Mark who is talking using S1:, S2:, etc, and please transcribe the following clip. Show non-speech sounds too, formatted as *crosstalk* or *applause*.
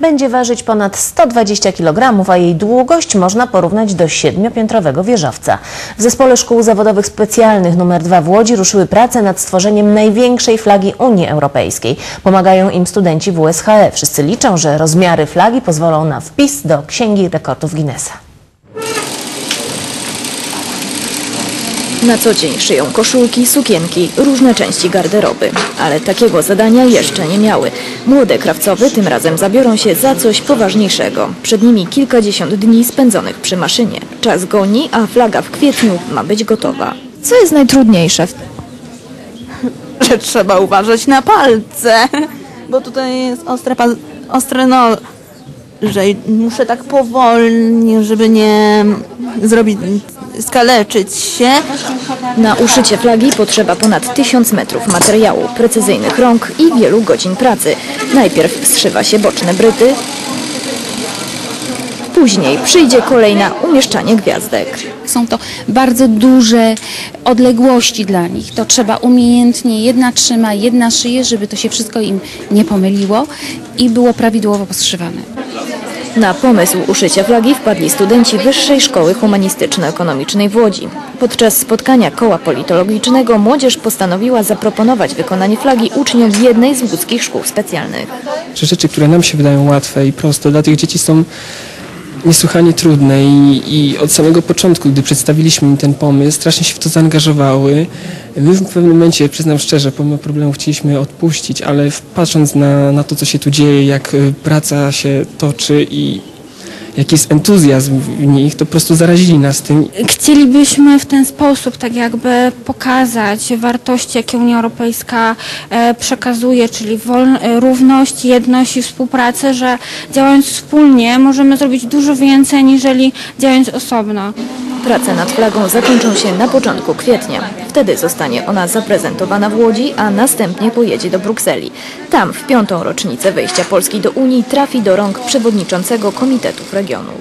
S1: Będzie ważyć ponad 120 kg, a jej długość można porównać do siedmiopiętrowego wieżowca. W Zespole Szkół Zawodowych Specjalnych nr 2 w Łodzi ruszyły prace nad stworzeniem największej flagi Unii Europejskiej. Pomagają im studenci WSHE. Wszyscy liczą, że rozmiary flagi pozwolą na wpis do Księgi Rekordów Guinnessa.
S2: Na co dzień szyją koszulki, sukienki, różne części garderoby. Ale takiego zadania jeszcze nie miały. Młode krawcowy tym razem zabiorą się za coś poważniejszego. Przed nimi kilkadziesiąt dni spędzonych przy maszynie. Czas goni, a flaga w kwietniu ma być gotowa. Co jest najtrudniejsze? *laughs*
S3: że trzeba uważać na palce, bo tutaj jest ostre, ostre no, że muszę tak powolnie, żeby nie zrobić, skaleczyć się.
S2: Na uszycie flagi potrzeba ponad tysiąc metrów materiału, precyzyjnych rąk i wielu godzin pracy. Najpierw zszywa się boczne bryty, później przyjdzie kolej na umieszczanie gwiazdek.
S4: Są to bardzo duże odległości dla nich. To trzeba umiejętnie, jedna trzyma, jedna szyje, żeby to się wszystko im nie pomyliło i było prawidłowo poszywane.
S2: Na pomysł uszycia flagi wpadli studenci Wyższej Szkoły Humanistyczno-Ekonomicznej w Łodzi. Podczas spotkania koła politologicznego młodzież postanowiła zaproponować wykonanie flagi uczniom jednej z łódzkich szkół specjalnych.
S5: rzeczy, które nam się wydają łatwe i proste, dla tych dzieci są niesłychanie trudne i, i od samego początku, gdy przedstawiliśmy im ten pomysł, strasznie się w to zaangażowały. My w pewnym momencie, przyznam szczerze, pomimo problemów chcieliśmy odpuścić, ale patrząc na, na to, co się tu dzieje, jak y, praca się toczy i jaki jest entuzjazm w nich, to po prostu zarazili nas tym
S6: Chcielibyśmy w ten sposób tak jakby pokazać wartości, jakie Unia Europejska e, przekazuje, czyli e, równość, jedność i współpracę, że działając wspólnie możemy zrobić dużo więcej niżeli działając osobno.
S2: Prace nad flagą zakończą się na początku kwietnia. Wtedy zostanie ona zaprezentowana w Łodzi, a następnie pojedzie do Brukseli. Tam w piątą rocznicę wejścia Polski do Unii trafi do rąk przewodniczącego Komitetów Regionów.